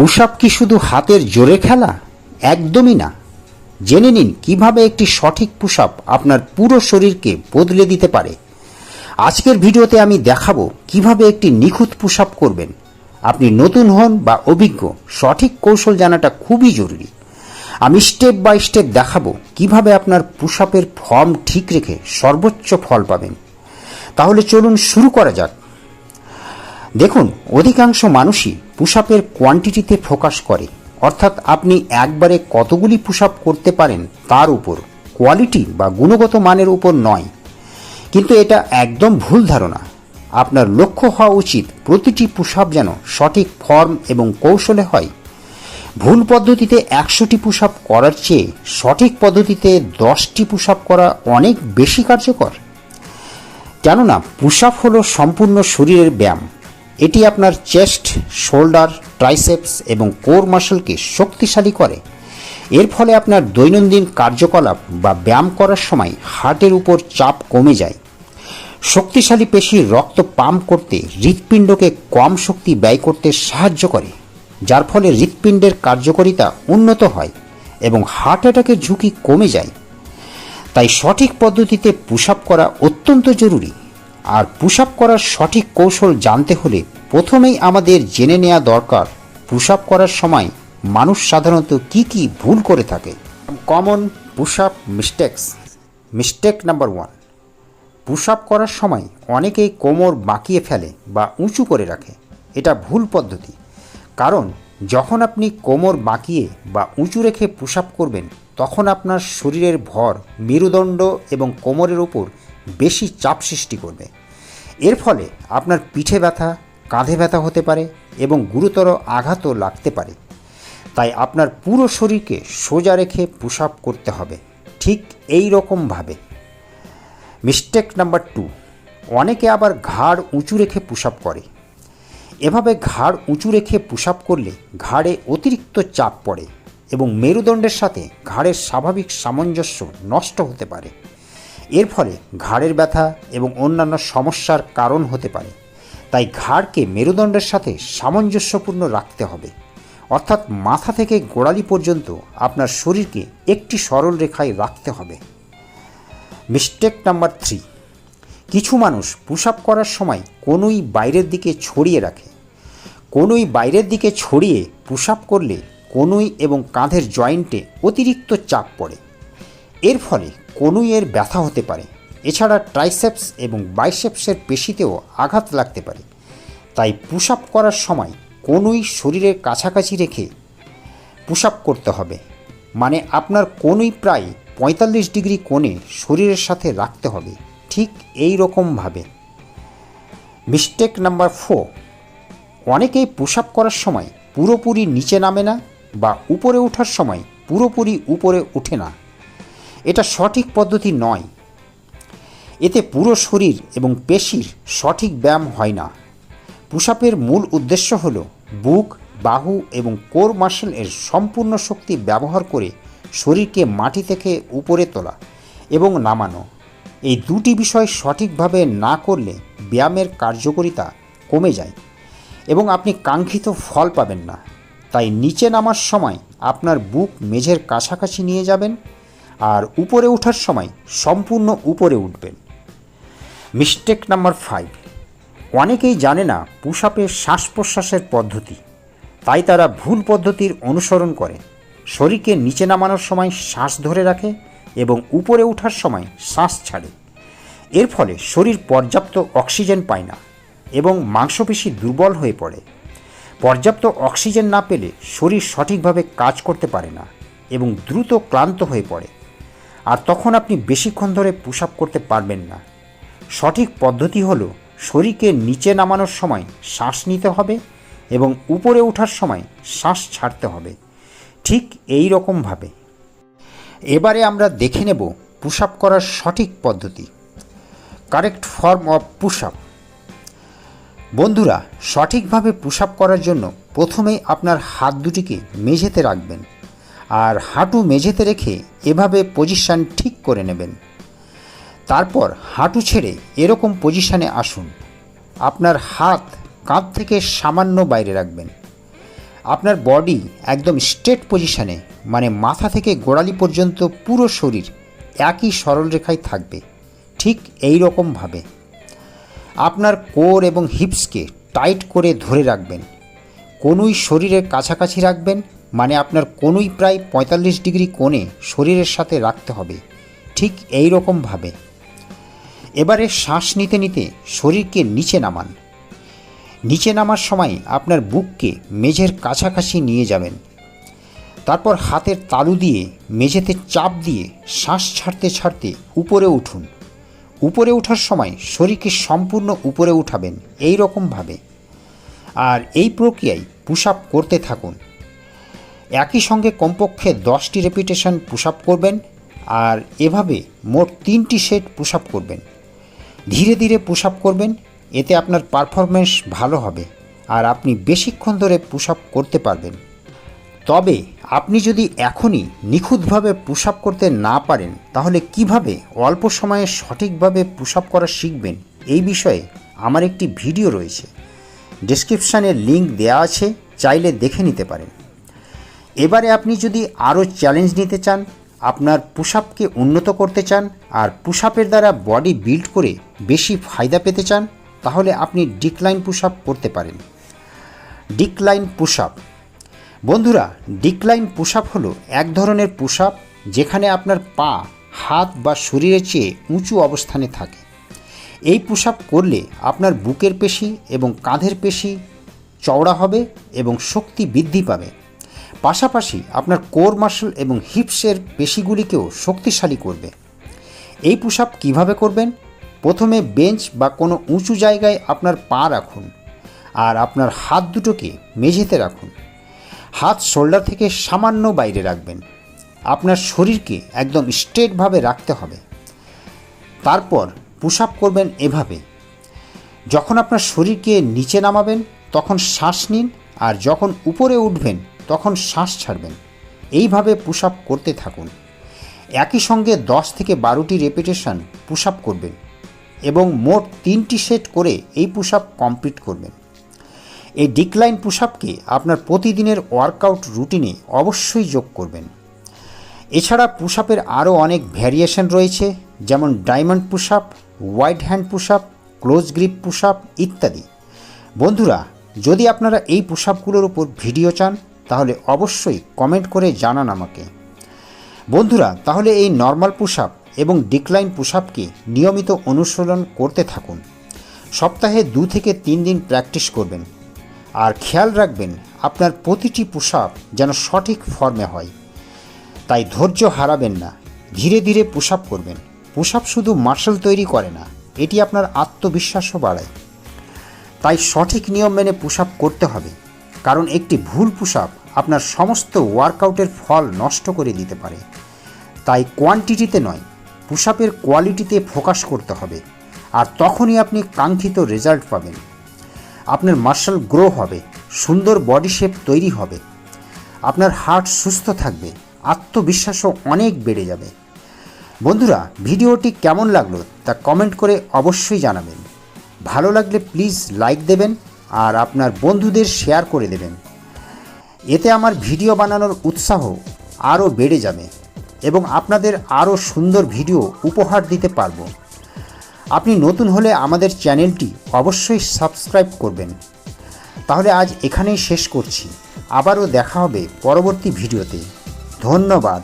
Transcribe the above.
Push up কি শুধু হাতের জোরে খেলা? একদমই না। জেনে নিন, কীভাবে একটি সঠিক পুশ আপ আপনার পুরো শরীরকে বদলে দিতে পারে। আজকের ভিডিওতে আমি দেখাবো কীভাবে একটি নিখুঁত পুশ আপ করবেন। আপনি নতুন হন বা অভিজ্ঞ, সঠিক কৌশল জানাটা খুবই জরুরি। আমি স্টেপ বাই স্টেপ দেখাবো কীভাবে আপনার পুশ আপের ফর্ম ঠিক রেখে সর্বোচ্চ ফল পাবেন। তাহলে চলুন শুরু করা যাক। দেখুন, অধিকাংশ মানুষই পুশ আপের কোয়ান্টিটিতে ফোকাস করে। অর্থাৎ আপনি একবারে কতগুলি পুশ আপ করতে পারেন তার উপর। কোয়ালিটি বা গুণগত মানের উপর নয়। কিন্তু এটা একদম ভুল ধারণা। আপনার লক্ষ্য হওয়া উচিত প্রতিটি পুশ আপ যেন সঠিক ফর্ম এবং কৌশলে হয়। ভুল পদ্ধতিতে একশোটি পুশ আপ করার চেয়ে সঠিক পদ্ধতিতে দশটি পুশ আপ করা অনেক বেশি কার্যকর। কেননা পুশ আপ হল সম্পূর্ণ শরীরের ব্যায়াম। এটি আপনার চেস্ট, শোল্ডার, ট্রাইসেপস এবং কোর মাসলকে শক্তিশালী করে। এর ফলে আপনার দৈনন্দিন কার্যকলাপ বা ব্যায়াম করার সময় হার্টের উপর চাপ কমে যায়। শক্তিশালী পেশির রক্ত পাম্প করতে হৃৎপিণ্ডকে কম শক্তি ব্যয় করতে সাহায্য করে, যার ফলে হৃৎপিণ্ডের কার্যকারিতা উন্নত হয় এবং হার্ট অ্যাটাকের ঝুঁকি কমে যায়। তাই সঠিক পদ্ধতিতে পুশ আপ করা অত্যন্ত জরুরি। আর পুশ আপ করার সঠিক কৌশল জানতে হলে প্রথমেই আমাদের জেনে নেওয়া দরকার পুশ আপ করার সময় মানুষ সাধারণত কি কি ভুল করে থাকে। Common push up mistakes. Mistake number one push up করার সময় অনেকেই কোমর বাঁকিয়ে ফেলে বা উঁচু করে রাখে। এটা ভুল পদ্ধতি, কারণ যখন আপনি কোমর বাঁকিয়ে বা উঁচু রেখে পুশ আপ করবেন, তখন আপনার শরীরের ভর, মেরুদণ্ড এবং কোমরের উপর বেশি চাপ সৃষ্টি করবে। এর ফলে আপনার পিঠে ব্যথা, কাঁধে ব্যথা হতে পারে এবং গুরুতর আঘাতও লাগতে পারে। তাই আপনার পুরো শরীরকে সোজা রেখে পুশ আপ করতে হবে। ঠিক এই রকমভাবে মিস্টেক নাম্বার টু, অনেকে আবার ঘাড় উঁচু রেখে পুশ আপ করে। এভাবে ঘাড় উঁচু রেখে পুশ আপ করলে ঘাড়ে অতিরিক্ত চাপ পড়ে এবং মেরুদণ্ডের সাথে ঘাড়ের স্বাভাবিক সামঞ্জস্য নষ্ট হতে পারে। এর ফলে ঘাড়ের ব্যথা এবং অন্যান্য সমস্যার কারণ হতে পারে। তাই ঘাড়কে মেরুদণ্ডের সাথে সামঞ্জস্যপূর্ণ রাখতে হবে। অর্থাৎ মাথা থেকে গোড়ালি পর্যন্ত আপনার শরীরকে একটি সরল রেখায় রাখতে হবে। Mistake number three. কিছু মানুষ পুশ আপ করার সময় কোনোই বাইরের দিকে ছড়িয়ে রাখে। কোনোই বাইরের দিকে ছড়িয়ে পুশ আপ করলে কোনুই এবং কাঁধের জয়েন্টে অতিরিক্ত চাপ পড়ে। এর ফলে কনুইয়ের ব্যথা হতে পারে। এছাড়া ট্রাইসেপস এবং বাইসেপসের পেশিতেও আঘাত লাগতে পারে। তাই পুশ আপ করার সময় কনুই শরীরের কাছাকাছি রেখে পুশ আপ করতে হবে। মানে আপনার কনুই প্রায় পঁয়তাল্লিশ ডিগ্রি কোণে শরীরের সাথে রাখতে হবে। ঠিক এই রকমভাবে মিস্টেক নাম্বার ফোর, অনেকেই পুশ আপ করার সময় পুরোপুরি নিচে নামে না বা উপরে ওঠার সময় পুরোপুরি উপরে ওঠে না। এটা সঠিক পদ্ধতি নয়। এতে পুরো শরীর এবং পেশির সঠিক ব্যায়াম হয় না। পুশ আপের মূল উদ্দেশ্য হল বুক, বাহু এবং কোর মাসল এর সম্পূর্ণ শক্তি ব্যবহার করে শরীরকে মাটি থেকে উপরে তোলা এবং নামানো। এই দুটি বিষয় সঠিকভাবে না করলে ব্যায়ামের কার্যকারিতা কমে যায় এবং আপনি কাঙ্ক্ষিত ফল পাবেন না। তাই নিচে নামার সময় আপনার বুক মেঝের কাছাকাছি নিয়ে যাবেন আর উপরে ওঠার সময় সম্পূর্ণ উপরে উঠবেন। মিস্টেক নাম্বার ফাইভ অনেকেই জানে না পুশ আপের শ্বাস প্রশ্বাসের পদ্ধতি। তাই তারা ভুল পদ্ধতির অনুসরণ করে। শরীরকে নিচে নামানোর সময় শ্বাস ধরে রাখে এবং উপরে ওঠার সময় শ্বাস ছাড়ে। এর ফলে শরীর পর্যাপ্ত অক্সিজেন পায় না এবং মাংসপেশি দুর্বল হয়ে পড়ে। পর্যাপ্ত অক্সিজেন না পেলে শরীর সঠিকভাবে কাজ করতে পারে না এবং দ্রুত ক্লান্ত হয়ে পড়ে। আর তখন আপনি বেশিক্ষণ ধরে পুশ আপ করতে পারবেন না। সঠিক পদ্ধতি হলো শরীরকে নিচে নামানোর সময় শ্বাস নিতে হবে এবং উপরে ওঠার সময় শ্বাস ছাড়তে হবে। ঠিক এই রকমভাবে এবারে আমরা দেখে নেব পুশ আপ করার সঠিক পদ্ধতি। Correct form of push up বন্ধুরা, সঠিকভাবে পুশ আপ করার জন্য প্রথমেই আপনার হাত দুটিকে মেঝেতে রাখবেন। আর হাঁটু মেঝেতে রেখে এভাবে পজিশান ঠিক করে নেবেন। তারপর হাঁটু ছেড়ে এরকম পজিশানে আসুন। আপনার হাত কাঁধ থেকে সামান্য বাইরে রাখবেন। আপনার বডি একদম স্ট্রেট পজিশানে মানে মাথা থেকে গোড়ালি পর্যন্ত পুরো শরীর একই সরল রেখায় থাকবে। ঠিক এই রকমভাবে আপনার কোর এবং হিপসকে টাইট করে ধরে রাখবেন। কোনুই শরীরের কাছাকাছি রাখবেন মানে আপনার কোনুই প্রায় পঁয়তাল্লিশ ডিগ্রি কোণে শরীরের সাথে রাখতে হবে। ঠিক এই রকমভাবে এবারে শ্বাস নিতে নিতে শরীরকে নিচে নামান। নিচে নামার সময় আপনার বুককে মেঝের কাছাকাছি নিয়ে যাবেন। তারপর হাতের তালু দিয়ে মেঝেতে চাপ দিয়ে শ্বাস ছাড়তে ছাড়তে উপরে উঠুন। উপরে ওঠার সময় শরীরকে সম্পূর্ণ উপরে উঠাবেন। এই রকমভাবে আর এই প্রক্রিয়ায় পুশ আপ করতে থাকুন। একই সঙ্গে কমপক্ষে দশটি রেপিটেশন পুশ আপ করবেন আর এভাবে মোট তিনটি সেট পুশ আপ করবেন। ধীরে ধীরে পুশ আপ করবেন, এতে আপনার পারফরমেন্স ভালো হবে আর আপনি বেশিক্ষণ ধরে পুশ আপ করতে পারবেন। তবে আপনি যদি এখনই নিখুঁতভাবে পুশ আপ করতে না পারেন, তাহলে কীভাবে অল্প সময়ে সঠিকভাবে পুশ আপ করা শিখবেন এই বিষয়ে আমার একটি ভিডিও রয়েছে। ডেসক্রিপশানে লিংক দেওয়া আছে, চাইলে দেখে নিতে পারেন। এবারে আপনি যদি আরও চ্যালেঞ্জ নিতে চান, আপনার পুশ আপকে উন্নত করতে চান আর পুশ আপের দ্বারা বডি বিল্ড করে বেশি ফায়দা পেতে চান, তাহলে আপনি ডিক্লাইন পুশ আপ করতে পারেন। ডিক্লাইন পুশ আপ বন্ধুরা ডিক্লাইন পুশ আপ হলো এক ধরনের পুশ আপ যেখানে আপনার পা, হাত বা শরীরের চেয়ে উঁচু অবস্থানে থাকে। এই পুশ আপ করলে আপনার বুকের পেশি এবং কাঁধের পেশি চওড়া হবে এবং শক্তি বৃদ্ধি পাবে। পাশাপাশি আপনার কোর মাসল এবং হিপসের পেশিগুলিকেও শক্তিশালী করবে। এই পুশ আপ কীভাবে করবেন? প্রথমে বেঞ্চ বা কোনো উঁচু জায়গায় আপনার পা রাখুন আর আপনার হাত দুটোকে মেঝেতে রাখুন। হাত শোল্ডার থেকে সামান্য বাইরে রাখবেন। আপনার শরীরকে একদম স্ট্রেটভাবে রাখতে হবে। তারপর পুশ আপ করবেন এভাবে। যখন আপনার শরীরকে নিচে নামাবেন, তখন শ্বাস নিন আর যখন উপরে উঠবেন তখন শ্বাস ছাড়বেন। এইভাবে পুশ আপ করতে থাকুন। একই সঙ্গে দশ থেকে বারোটি রেপিটেশন পুশ আপ করবেন এবং মোট তিনটি সেট করে এই পুশ আপ কমপ্লিট করবেন। এই ডিক্লাইন পুশ আপকে আপনার প্রতিদিনের ওয়ার্কআউট রুটিনে অবশ্যই যোগ করবেন। এছাড়া পুশ আপের আরও অনেক ভ্যারিয়েশন রয়েছে, যেমন diamond push up wide hand push up close grip push up ইত্যাদি। বন্ধুরা, যদি আপনারা এই পুশ আপগুলোর উপর ভিডিও চান তাহলে অবশ্যই কমেন্ট করে জানান আমাকে। বন্ধুরা, তাহলে এই নর্মাল পুশ আপ এবং ডিক্লাইন পুশ নিয়মিত অনুশীলন করতে থাকুন। সপ্তাহে দু থেকে তিন দিন প্র্যাকটিস করবেন। আর খেয়াল রাখবেন, আপনার প্রতিটি পুশ আপ যেন সঠিক ফর্মে হয়। তাই ধৈর্য হারাবেন না, ধীরে ধীরে পুশ করবেন। পুশ শুধু মার্শাল তৈরি করে না, এটি আপনার আত্মবিশ্বাসও বাড়ায়। তাই সঠিক নিয়ম মেনে পুশ আপ করতে হবে। কারণ একটি ভুল পুশ আপ আপনার সমস্ত ওয়ার্কআউটের ফল নষ্ট করে দিতে পারে। তাই কোয়ান্টিটিতে নয় পুশ আপের কোয়ালিটিতে ফোকাস করতে হবে। আর তখনই আপনি কাঙ্ক্ষিত রেজাল্ট পাবেন। আপনার মার্শাল গ্রো হবে, সুন্দর বডি শেপ তৈরি হবে। আপনার হার্ট সুস্থ থাকবে, আত্মবিশ্বাসও অনেক বেড়ে যাবে। বন্ধুরা, ভিডিওটি কেমন লাগল তা কমেন্ট করে অবশ্যই জানাবেন। ভালো লাগলে প্লিজ লাইক দেবেন আর আপনার বন্ধুদের শেয়ার করে দেবেন। এতে আমার ভিডিও বানানোর উৎসাহ আরও বেড়ে যাবে এবং আপনাদের আরও সুন্দর ভিডিও উপহার দিতে পারব। আপনি নতুন হলে আমাদের চ্যানেলটি অবশ্যই সাবস্ক্রাইব করবেন। তাহলে আজ এখানেই শেষ করছি। আবারও দেখা হবে পরবর্তী ভিডিওতে। ধন্যবাদ।